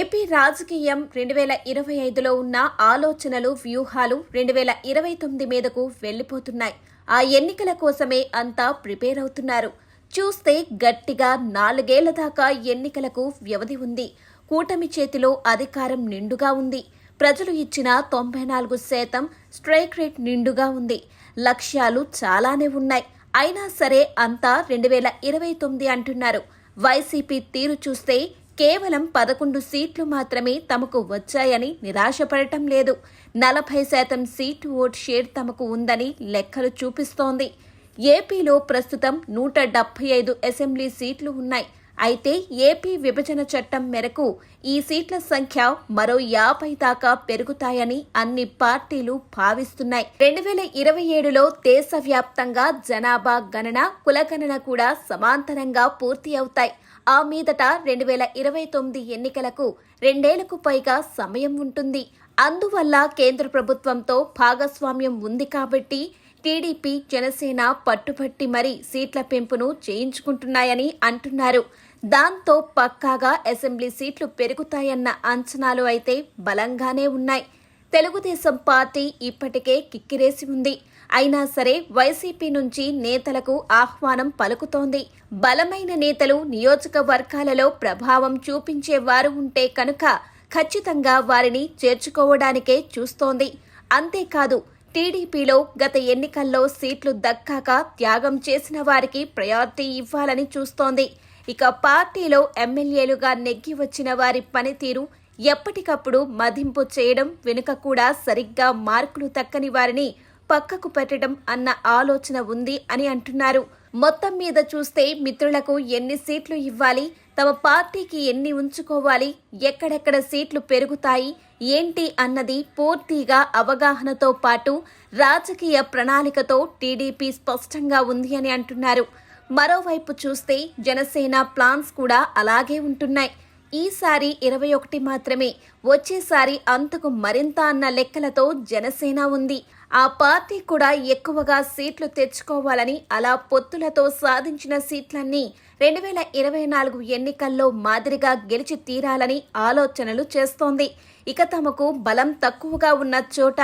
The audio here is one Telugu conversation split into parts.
ఏపీ రాజకీయం రెండు వేల ఇరవై ఐదులో ఉన్న ఆలోచనలు వ్యూహాలు రెండు వేల ఇరవై తొమ్మిది మీదకు వెళ్ళిపోతున్నాయి ఆ ఎన్నికల కోసమే అంతా ప్రిపేర్ అవుతున్నారు. చూస్తే గట్టిగా నాలుగేళ్ళ దాకా ఎన్నికలకు వ్యవధి ఉంది. కూటమి చేతిలో అధికారం నిండుగా ఉంది. ప్రజలు ఇచ్చిన తొంభై నాలుగు శాతం స్ట్రైక్ రేట్ నిండుగా ఉంది. లక్ష్యాలు చాలానే ఉన్నాయి. అయినా సరే అంతా రెండు వేల ఇరవై తొమ్మిది అంటున్నారు. వైసీపీ తీరు చూస్తే కేవలం పదకొండు సీట్లు మాత్రమే తమకు వచ్చాయని నిరాశపడటం లేదు. నలభై శాతం సీటు ఓట్ షేర్ తమకు ఉందని లెక్కలు చూపిస్తోంది. ఏపీలో ప్రస్తుతం నూట డెబ్బై ఐదు అసెంబ్లీ సీట్లు ఉన్నాయి. అయితే ఏపీ విభజన చట్టం మేరకు ఈ సీట్ల సంఖ్య మరో యాభై దాకా పెరుగుతాయని అన్ని పార్టీలు భావిస్తున్నాయి. రెండు వేల ఇరవై ఏడులో దేశవ్యాప్తంగా జనాభా గణన కులగణన కూడా సమాంతరంగా పూర్తి అవుతాయి. ఆ మీదట రెండు వేల ఇరవై తొమ్మిది ఎన్నికలకు రెండేళ్ళకు పైగా సమయం ఉంటుంది. అందువల్ల కేంద్ర ప్రభుత్వంతో భాగస్వామ్యం ఉంది కాబట్టి టీడీపీ జనసేన పట్టుబట్టి మరీ సీట్ల పెంపును చేయించుకుంటున్నాయని అంటున్నారు. దాంతో పక్కాగా అసెంబ్లీ సీట్లు పెరుగుతాయన్న అంచనాలు అయితే బలంగానే ఉన్నాయి. తెలుగుదేశం పార్టీ ఇప్పటికే కిక్కిరేసి ఉంది. అయినా సరే వైసీపీ నుంచి నేతలకు ఆహ్వానం పలుకుతోంది. బలమైన నేతలు నియోజకవర్గాలలో ప్రభావం చూపించేవారు ఉంటే కనుక ఖచ్చితంగా వారిని చేర్చుకోవడానికే చూస్తోంది. అంతేకాదు టీడీపీలో గత ఎన్నికల్లో సీట్లు దక్కాక త్యాగం చేసిన వారికి ప్రయారిటీ ఇవ్వాలని చూస్తోంది. ఇక పార్టీలో ఎమ్మెల్యేలుగా నెగ్గి వచ్చిన వారి పనితీరు ఎప్పటికప్పుడు మదింపు చేయడం వెనుక కూడా సరిగ్గా మార్కులు తక్కని వారిని పక్కకు పెట్టడం అన్న ఆలోచన ఉంది అని అంటున్నారు. మొత్తం మీద చూస్తే మిత్రులకు ఎన్ని సీట్లు ఇవ్వాలి తమ పార్టీకి ఎన్ని ఉంచుకోవాలి ఎక్కడెక్కడ సీట్లు పెరుగుతాయి ఏంటి అన్నది పూర్తిగా అవగాహనతో పాటు రాజకీయ ప్రణాళికతో టీడీపీ స్పష్టంగా ఉంది అని అంటున్నారు. మరోవైపు చూస్తే జనసేన ప్లాన్స్ కూడా అలాగే ఉంటున్నాయి. ఈసారి ఇరవై ఒకటి మాత్రమే వచ్చేసారి అంతకు మరింత అన్న లెక్కలతో జనసేన ఉంది. ఆ పార్టీ కూడా ఎక్కువగా సీట్లు తెచ్చుకోవాలని అలా పొత్తులతో సాధించిన సీట్లన్నీ రెండు వేల ఇరవై నాలుగు ఎన్నికల్లో మాదిరిగా గెలిచి తీరాలని ఆలోచనలు చేస్తోంది. ఇక తమకు బలం తక్కువగా ఉన్న చోట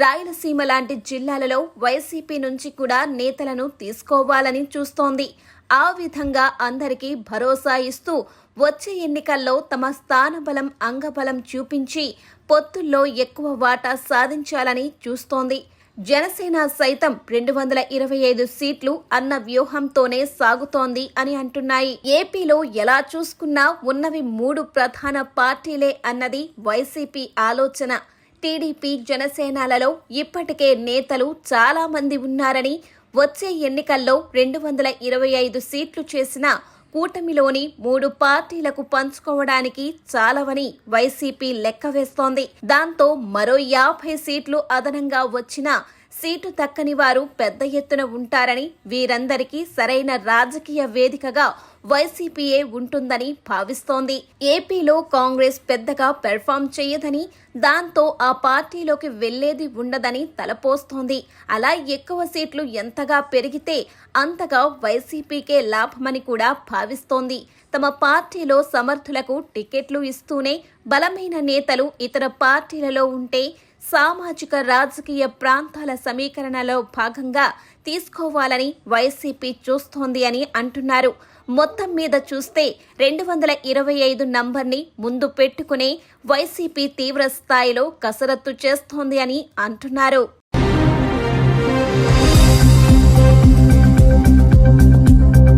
రాయలసీమ లాంటి జిల్లాలలో వైసీపీ నుంచి కూడా నేతలను తీసుకోవాలని చూస్తోంది. ఆ విధంగా అందరికీ భరోసా ఇస్తూ వచ్చే ఎన్నికల్లో తమ స్థానబలం అంగబలం చూపించి పొత్తుల్లో ఎక్కువ వాటా సాధించాలని చూస్తోంది. జనసేన సైతం రెండు వందల ఇరవై ఐదు సీట్లు అన్న వ్యూహంతోనే సాగుతోంది అని అంటున్నాయి. ఏపీలో ఎలా చూసుకున్నా ఉన్నవి మూడు ప్రధాన పార్టీలే అన్నది వైసీపీ ఆలోచన. టీడీపీ జనసేనలలో ఇప్పటికే నేతలు చాలా మంది ఉన్నారని వచ్చే ఎన్నికల్లో రెండు వందల ఇరవై ఐదు సీట్లు చేసిన కూటమిలోని మూడు పార్టీలకు పంచుకోవడానికి చాలవని వైసీపీ లెక్క వేస్తోంది. దాంతో మరో యాభై సీట్లు అదనంగా వచ్చినా సీటు దక్కని వారు పెద్ద ఎత్తున ఉంటారని వీరందరికీ సరైన రాజకీయ వేదికగా వైసీపీఏ ఉంటుందని భావిస్తోంది. ఏపీలో కాంగ్రెస్ పెద్దగా పెర్ఫామ్ చేయదని దాంతో ఆ పార్టీలోకి వెళ్ళేది ఉండదని తలపోస్తోంది. అలా ఎక్కువ సీట్లు ఎంతగా పెరిగితే అంతగా వైసీపీకే లాభమని కూడా భావిస్తోంది. తమ పార్టీలో సమర్థులకు టికెట్లు ఇస్తూనే బలమైన నేతలు ఇతర పార్టీలలో ఉంటే సామాజిక రాజకీయ ప్రాంతాల సమీకరణలో భాగంగా తీసుకోవాలని వైసీపీ చూస్తోంది అని అంటున్నారు. మొత్తం మీద చూస్తే రెండు వందల ఇరవై ఐదు నంబర్ని ముందు పెట్టుకునే వైసీపీ తీవ్ర స్థాయిలో కసరత్తు చేస్తోంది అని అంటున్నారు.